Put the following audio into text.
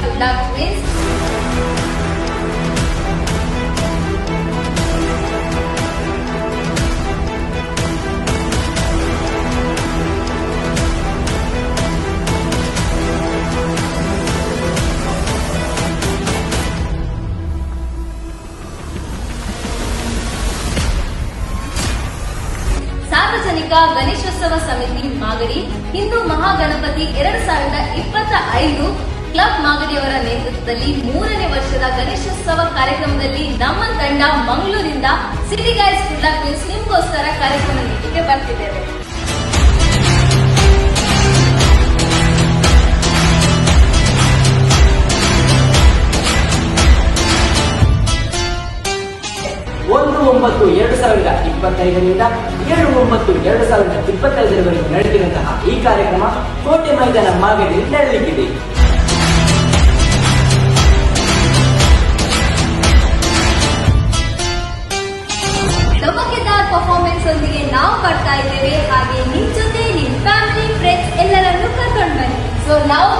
Kudla Queens ಸಾರ್ವಜನಿಕ ಗಣೇಶೋತ್ಸವ ಸಮಿತಿ ಮಾಗಡಿ ಹಿಂದೂ ಮಹಾಗಣಪತಿ ಎರಡ್ ಸಾವಿರದ ಇಪ್ಪತ್ತ ಐದು ಕ್ಲಬ್ ಮಾಗಡಿಯವರ ನೇತೃತ್ವದಲ್ಲಿ ಮೂರನೇ ವರ್ಷದ ಗಣೇಶೋತ್ಸವ ಕಾರ್ಯಕ್ರಮದಲ್ಲಿ ನಮ್ಮ ತಂಡ ಮಂಗಳೂರಿಂದ ಸಿಟಿ ಗೈಸ್ ಕುಡ್ಲಾ ಕ್ವೀನ್ಸ್ ನಿಮಗೋಸ್ಕರ ಕಾರ್ಯಕ್ರಮ ನೀಡಲಿಕ್ಕೆ ಬರ್ತಿದ್ದೇವೆ. ಒಂದು ಒಂಬತ್ತು, ಎರಡು ಸಾವಿರದ ಇಪ್ಪತ್ತೈದರಿಂದ ಏಳು ಒಂಬತ್ತು, ಎರಡು ಸಾವಿರದ ಇಪ್ಪತ್ತೈದರವರೆಗೆ ನಡೆದಿರುವಂತಹ ಈ ಕಾರ್ಯಕ್ರಮ ಕೋಟೆ ಮೈದಾನ ಮಾಗಡಿಯಲ್ಲಿ ನಡೆಯಲಿಕ್ಕಿದೆ. ಪರ್ಫಾರ್ಮೆನ್ಸ್ ಒಂದಿಗೆ ನಾವು ಬರ್ತಾ ಇದ್ದೇವೆ. ಹಾಗೆ ನಿಮ್ ಜೊತೆ ನಿಮ್ ಫ್ಯಾಮಿಲಿ ಫ್ರೆಂಡ್ಸ್ ಎಲ್ಲರನ್ನೂ ಕರ್ಕೊಂಡು ಬನ್ನಿ. ಸೊ ನಾವು